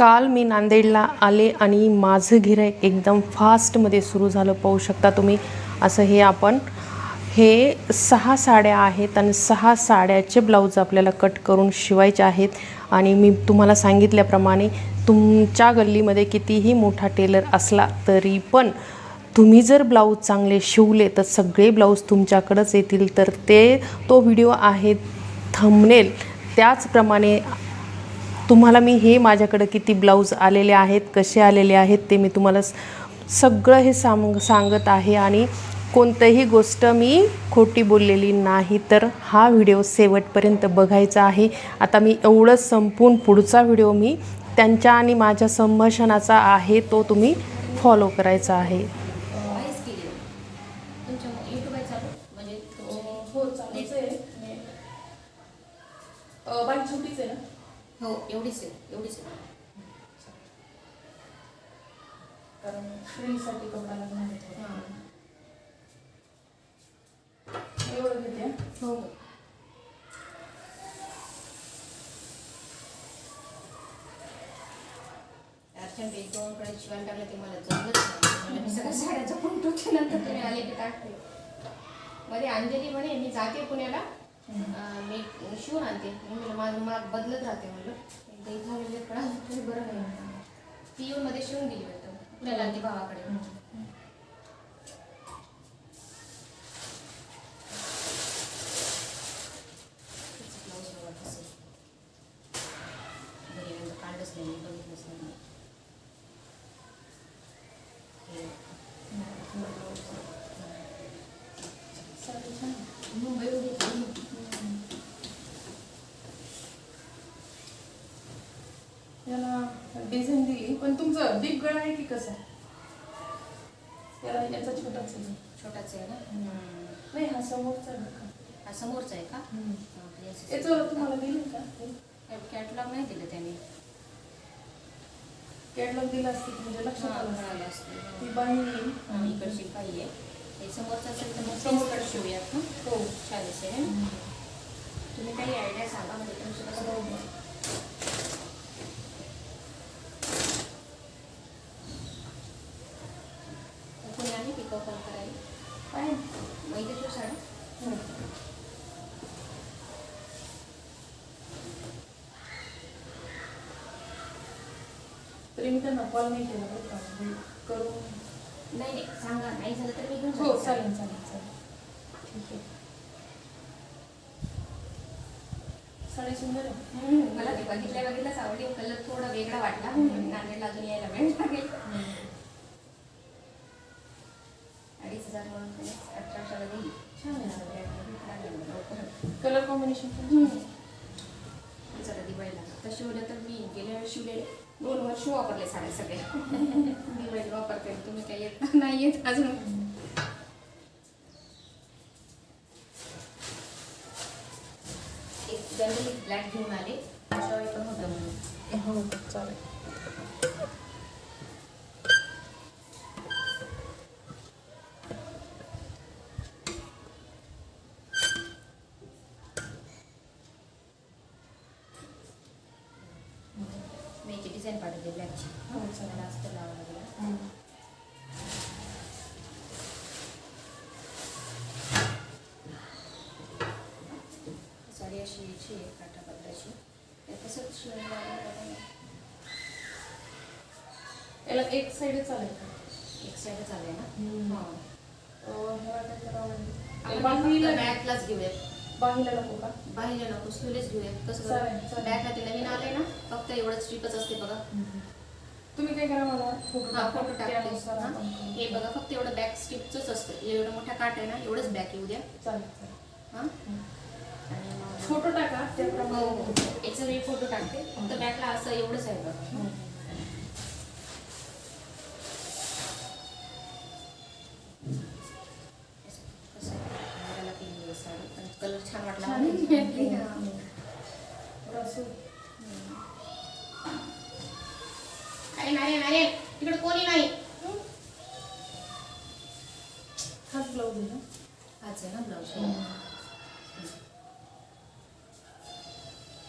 काल मी नांदेडला आले आणि माझं गिऱ्हाईक एकदम फास्टमध्ये सुरू झालं. पाहू शकता तुम्ही असं हे आपण हे सहा साड्या आहेत आणि सहा साड्याचे ब्लाऊज आपल्याला कट करून शिवायचे आहेत. आणि मी तुम्हाला सांगितल्याप्रमाणे तुमच्या गल्लीमध्ये कितीही मोठा टेलर असला तरी पण तुम्ही जर ब्लाऊज चांगले शिवले तर सगळे ब्लाऊज तुमच्याकडंच येतील. तर ते तो व्हिडिओ आहे थंबनेल त्याचप्रमाणे तुम्हाला मी हे माझ्याकडं किती ब्लाऊज आलेले आहेत कसे आलेले आहेत ते मी तुम्हाला सगळं हे सांग सांगत आहे. आणि कोणतंही गोष्ट मी खोटी बोललेली नाही तर हा व्हिडिओ शेवटपर्यंत बघायचा आहे. आता मी एवढंच संपून पुढचा व्हिडिओ मी त्यांच्या आणि माझ्या संभाषणाचा आहे तो तुम्ही फॉलो करायचा आहे आहेच केली तुमच्या युट्यूब आहे चालू म्हणजे तुमचे- हो चालूच आहे अ, बाई छोटीच आहे ना हो एवढीच आहे एवढीच आहे कारण फ्रीसाठी कपडा लागणार आहे थोडा. हां. एवढं घेते हं. हो. अर्जंट एक दोन कडे शिवायला टाकलं ते मला जमलंच नाही. मी सगळ्या तुम्ही आले की टाकते. मध्ये अंजली म्हणे मी जाते पुण्याला. मी शिवून आणते. म्हणलं माझं मला बदलत राहते म्हणलं. एकदा इथं आलेले पण बरं नाही. ती येऊन मध्ये शिवून दिली वाटतं. पुण्याला आणते भावाकडे तिचं ब्लाऊज बघा कसं आहे. घरी नंतर काढलंच नाही मी बघितलंच नाही हे साडी छान आहे. मुंबईहून घेतली याला डिझाईन दिली पण तुमचं डीप गळा आहे की कसं? याला याचा छोटाच आहे. छोटाच आहे ना? नाही हा समोरचा आहे का. हा समोरचा आहे का. हा, हे याचं तुम्हाला दिलं का? कॅटलॉग नाही दिलं त्याने. कॅटलॉग दिला असतं की म्हणजे लक्षात हा, आलं असतं. ती बाई आणि इकडची काही आहे. हे समोरचं असेल तर मग समोर समोर शिवूयात ना. हो. असेल तुम्ही काही आयडिया सांगा म्हणजे तुमचं कसं बरोबर. कोणी आहे पिकअप कॉल करायला आहे माहिती आहे तरी मी त्यांना कॉल नाही केला बरं का करून नाही नाही सांगा नाही झालं तर मी घेऊन हो जाते चालेल चालेल चालेल ठीक आहे साडी सुंदर आहे हम्म, मला ते बघितल्या बघितल्याच आवडली कलर थोडा वेगळा वाटला. नांदेडला अजून यायला वेळ लागेल. कॉम्बिनेशन. जरा दिवाळीला. तर शिवलं तर मी गेल्या वेळेस शिवलेले दोन वर्ष वापरले साड्या सगळ्या दिवाळीला वापरते तुम्ही काही येत नाही येत अजून. ब्लॅक घेऊन आले. अशा वेळी पण होतं म्हणून. हो चालेल मी याची डिझाईन पाठवते ब्लॅकची. मला असतं लावावं लागेल. साडी अशी याची आहे काठा पदराची ते तसंच शिवायला लागेल का नाही? याला एक साईड चालेल का एक साईड चालेल ना. हां फक्त बॅकलाच घेऊयात बाहीला नको का? बाहीला नको स्लीवलेस घेऊयात कसं. बॅकला ते नवीन आलंय ना फक्त एवढंच स्ट्रीपच असते बघा. तुम्ही काय करा मला फोटो हा टाका. फोटो त्यानुसार हा. हे बघा फक्त एवढं बॅक स्ट्रीपच असतं. एवढं मोठा काट आहे ना एवढंच बॅक येऊ द्या. हां? फोटो टाका हो त्याप्रमाणे हो याचं मी फोटो टाकते. फक्त बॅकला असं एवढंच आहे बघा हो. कसं आहे घालायला केली साडी पण कलर छान वाटला छान आहे. म्हणून. हम्म. थोडं असं अरे नाही नाही तिकडे कोणी नाही हाच आहे ना ब्लाऊज.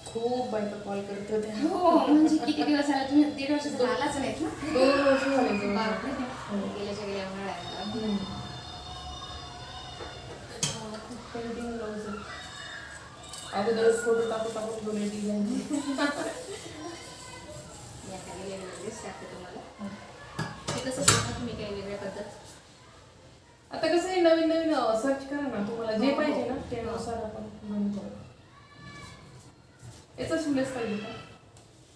खूप बायका कॉल करत होत्या हो म्हणजे किती दिवस झाले तुम्ही दीड वर्ष झालं आलाच नाहीत ना दोन वर्ष झाले जवळ. बापरे हो. गेल्याच्या गेल्या उन्हाळ्याला. त्याच्यामुळे खूप पेंटिंग ब्लाऊज अगोदरच फोटो टाकू टाकून दोन्ही डिझाईन मी आता गेलेले ड्रेस टाकते तुम्हाला ते कसं सांगा तुम्ही काही वेगळ्या पद्धत आता कसं आहे नवीन नवीन सर्च करा ना तुम्हाला जे पाहिजे ना त्यानुसार आपण बनवतो याचा शिवलेस पाहिजे का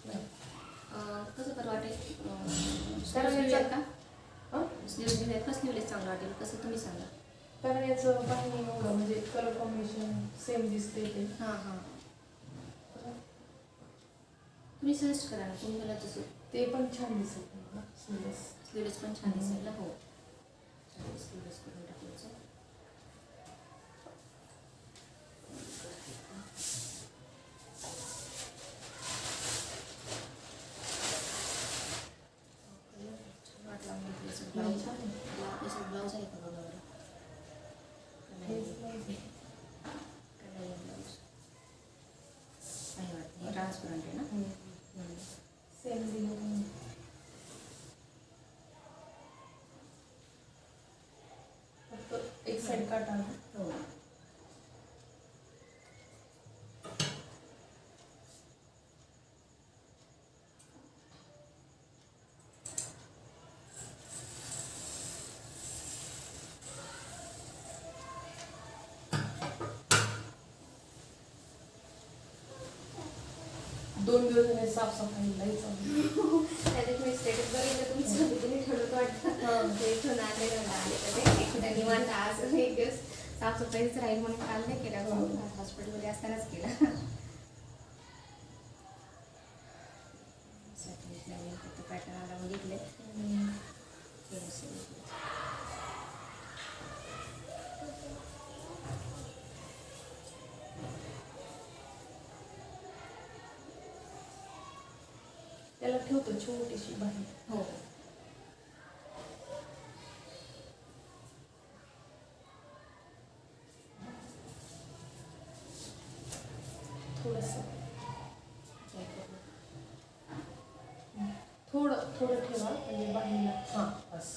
नाही अं, कसं बरं वाटेल कारण स्लीव्हलेस याचा- का हं? स्लीव्हलेस आहेत का स्लीव्हलेस चांगलं वाटेल कसं तुम्ही सांगा कारण याचं बाहेर एवढं म्हणजे कलर कॉम्बिनेशन सेम दिसते ते. हां हां. तुम्ही सजेस्ट करा ना तुम्हाला जसं ते पण छान दिसत मला शिवलेस स्लीव्हलेस पण छान दिसेल ना हो. स्लीव्हलेस करून टाकायचं ब्लाऊज छान आहे. ब्लाऊज आहे का बघा बरं हेच blouse आहे. ट्रान्सपरंट आहे ना हम्म. सेम दिलं पण हो. दोन दिवस झाले साफसफाई लई चालू. त्याच्यात मी स्टेटस बघितलं तुमचं तुम्ही ठरवत वाटतं. ते आले ना आले तर ते एकदा निवांत आज एक दिवस साफसफाईच राहील म्हणून काल नाही केला हॉस्पिटलमध्ये असतानाच केला. नवीन फक्त पॅटर्न आला बघितले त्याला ठेवतो छोटीशी बाहेर. हो. थोडं थोडं ठेवा म्हणजे बाहेरला हां बस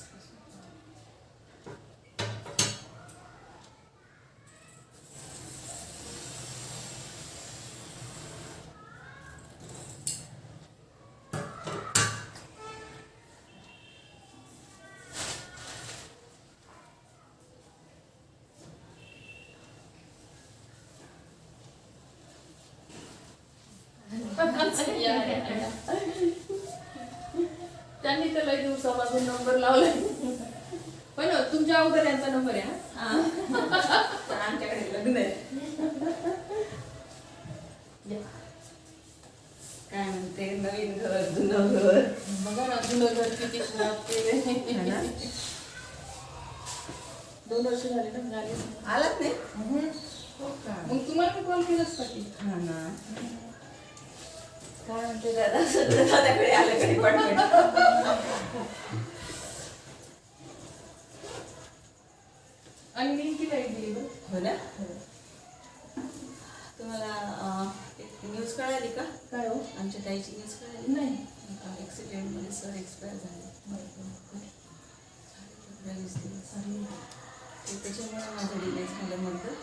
या, या, या. त्यांनी तर लई दिवसापासून नंबर लावलाय. पण तुमच्या अगोदर यांचा नंबर आहे हा? आमच्याकडे लग्न आहे. काय म्हणते नवीन घर जुनं घर. बघा ना जुनं घर किती खराब केले दोन वर्ष झाले ना झाले आलात नाही? मग तुम्हाला कॉल केलाच की हा ना. काय म्हणते दादा दादाकडे आलं कडे पटपट आणि नेमकी लाइट दिली हो ना तुम्हाला न्यूज कळाली का काय हो आमच्या ताईची न्यूज कळाली नाही ॲक्सिडेंटमध्ये सर एक्सपायर झाले वीस दिवस ते त्याच्यामुळे माझं डिले झालं म्हणतं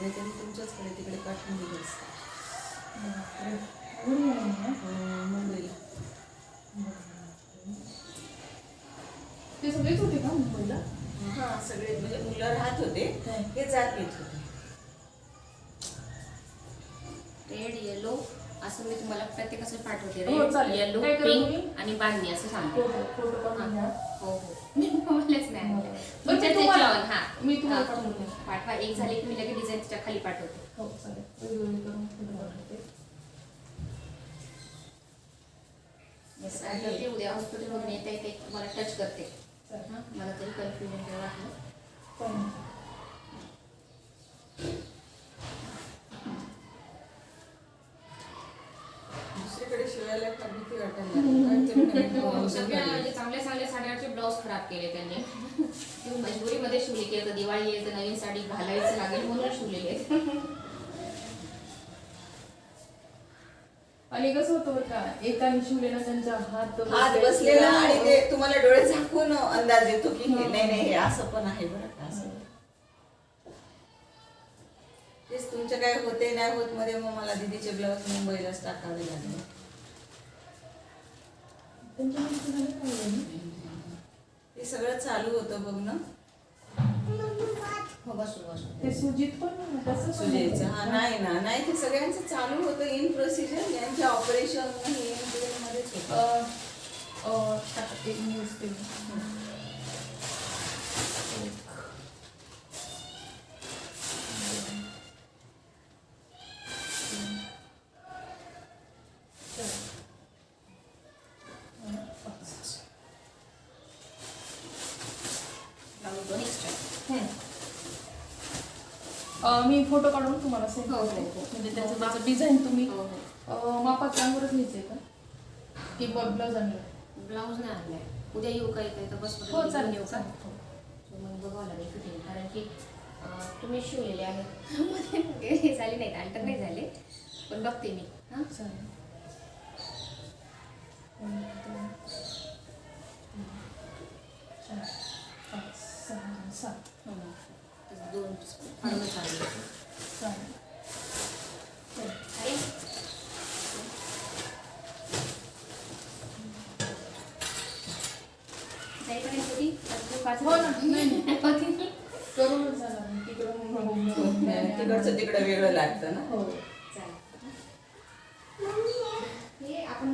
नाही तरी तुमच्याचकडे तिकडे पाठवून दिलं असतं. हो, ते सगळेच होते का मुंबईला? हां सगळे म्हणजे मुलं राहत होते. हे. जात येत होते. रेड येलो असं मी तुम्हाला प्रत्येकाचं पाठवते. हो, रेड चालेल. येलो काय करू तुम्ही? पिंक आणि बांधणी असं सांगते. फोटो फोटो पण घ्या. हो हो. मी मोबाईलच नाही. तुमच्या तुम्हाला- त्याच्यावर, हा. मी तुम्हाला हा. पाठवते. पाठवा. एक झाली की मी लगेच डिझाईन तिच्या खाली पाठवते. हो चालेल. वेगवेगळे करून फोटो पाठवते. आणि ते उद्या हॉस्पिटलमधून येता येते तुम्हाला टच करते. हा, मला तरी कन्फ्युजन वाटलं. दुसरीकडे शिवायला फार भीती वाटायला हो, सगळ्या. म्हणजे चांगल्या चांगल्या साड्यांचे ब्लाऊज खराब केले त्यांनी. ती मजबुरीमध्ये शिवली की आता दिवाळी आहे तर नवीन साडी घालायचं लागेल म्हणून शिवलेले आहेत आणि कसं होतं बरं का एकाने शिवलेला त्यांचा हात हात बसलेला आणि ते तुम्हाला डोळे झाकून अंदाज येतो की हे. नाही नाही हे असं पण आहे बरं का असं. तेच तुमचं काय होते नाही होत मध्ये मग मला दीदीचे ब्लाऊज मुंबईलाच टाकावे लागले? ते सगळं चालू होतं बघ ना. हो ते सुजित पण तसं सुजयचं हा नाही ना नाही ते सगळ्यांचं चालू होतं इन प्रोसिजर यांचे ऑपरेशन हे मध्येच होतं दोन एक्स्ट्रा अं, मी फोटो काढून तुम्हाला सेंड हो, हो, करते. हो. म्हणजे त्याचं त्याचं डिझाईन तुम्ही अं, मापात चांगलंच घ्यायचंय का की ब्लाऊज आणलं ब्लाऊज नाही आणलाय. उद्या येऊ का इथे तर बस हो चालेल येऊ का? मग बघावं लागेल फिटिंग कारण की अं, तुम्ही शिवलेले आहेत मध्ये हे झाले नाहीत अल्टर नाही झाले. पण बघते मी. हां? चालेल एक, दोन, चार, पाच, सहा, सात. तसं दोन फाडून चालले चालेल. चल. अरे जाईपर्यंत होती तर पाच हो ना, नाही, नाही. होती. करूनच जाणार मी तिकडं मग- तिकडचं तिकडं वेगळं लागतं ना. हो. चालेल. हे आपण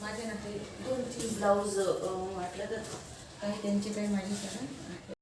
माझे ना ते दोन तीन ब्लाऊज वाटलं तर काही त्यांचे काही माझी करा